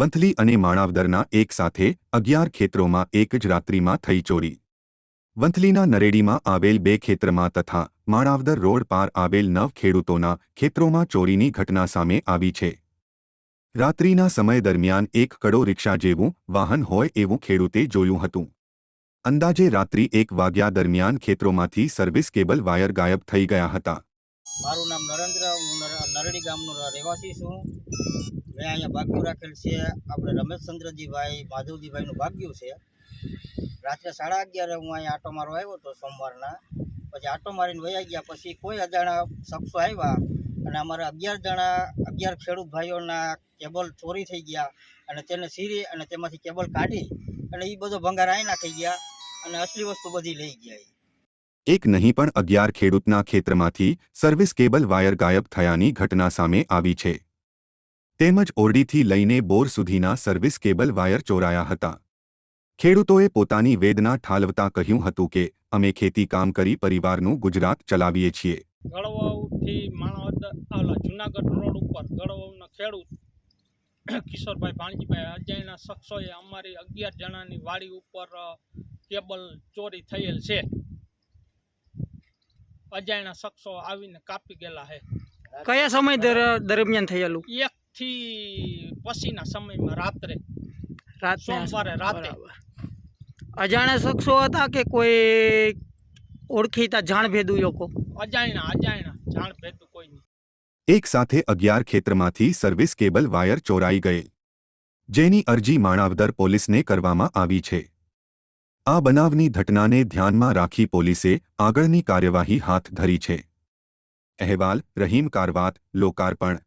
વંથલી અને માણાવદરના એક સાથે અગિયાર ખેતરોમાં એક જ રાત્રિમાં થઈ ચોરી. વંથલીના નરેડીમાં આવેલ બે ખેતરમાં તથા માણાવદર રોડ પાર આવેલ નવ ખેડૂતોના ખેતરોમાં ચોરીની ઘટના સામે આવી છે. રાત્રિના સમય દરમિયાન એક કડો રિક્ષા જેવું વાહન હોય એવું ખેડૂતે જોયું હતું. અંદાજે રાત્રિ એક વાગ્યા દરમિયાન ખેતરોમાંથી સર્વિસ કેબલ વાયર ગાયબ થઈ ગયા હતા. મારું નામ નરેન્દ્ર, હું ગામનો રહેવાસી છું. મેં અહીંયા ભાગ્યું રાખેલ છે આપણે રમેશચંદ્રજીભાઈ માધવજીભાઈનું ભાગ્યું છે. રાત્રે સાડા અગિયારે હું અહીંયા આટો મારો આવ્યો હતો સોમવારના. પછી આટો મારીને વયા ગયા. પછી કોઈ અજાણા શખ્સો આવ્યા અને અમારા અગિયાર જણા, અગિયાર ખેડૂત ભાઈઓના કેબલ ચોરી થઈ ગયા અને તેને સીરી અને તેમાંથી કેબલ કાઢી અને એ બધો ભંગાર આઈ નાખી ગયા અને અસલી વસ્તુ બધી લઈ ગયા એક નહીં પણ અગિયાર ખેડૂતના ખેતરમાંથી સર્વિસ કેબલ વાયર ગાયબ થયાની ઘટના સામે આવી છે. તેમજ ઓરડીથી લઈને બોર સુધીના સર્વિસ કેબલ વાયર ચોરાયા હતા. ખેડૂતોએ પોતાની વેદના ઠાલવતા કહ્યું હતું કે અમે ખેતી કામ કરી પરિવારનું ગુજરાત ચલાવીએ છીએ. ગળવાઉથી માણાવદર ઓલા જુનાગઢ રોડ ઉપર ગળવાઉના ખેડૂત કિશોરભાઈ ભાણજીભાઈ અજયના શખ્સોએ અમારી અગિયાર જણાની વાડી ઉપર કેબલ ચોરી થયેલ છે. અજાયના શખ્સો આવીને કાપી ગયેલા છે. કયા સમય દરમિયાન થયેલું? એક થી પછીના સમયમાં રાત્રે સોમવારે રાતે. અજાણ્યા શખ્સો હતા કે કોઈ ઓળખીતા જાણભેદુ લોકો? અજાણ્યા અજાણ્યા જાણ ભેદું કોઈ નહીં. એક સાથે અગિયાર ખેતરમાંથી સર્વિસ કેબલ વાયર ચોરાઈ ગયેલ જેની અરજી માણાવદર પોલીસને કરવામાં આવી છે. આ બનાવની ઘટનાને ધ્યાનમાં રાખી પોલીસે આગળની કાર્યવાહી હાથ ધરી છે. અહેવાલ રહીમ કારવાત લોકાર્પણ.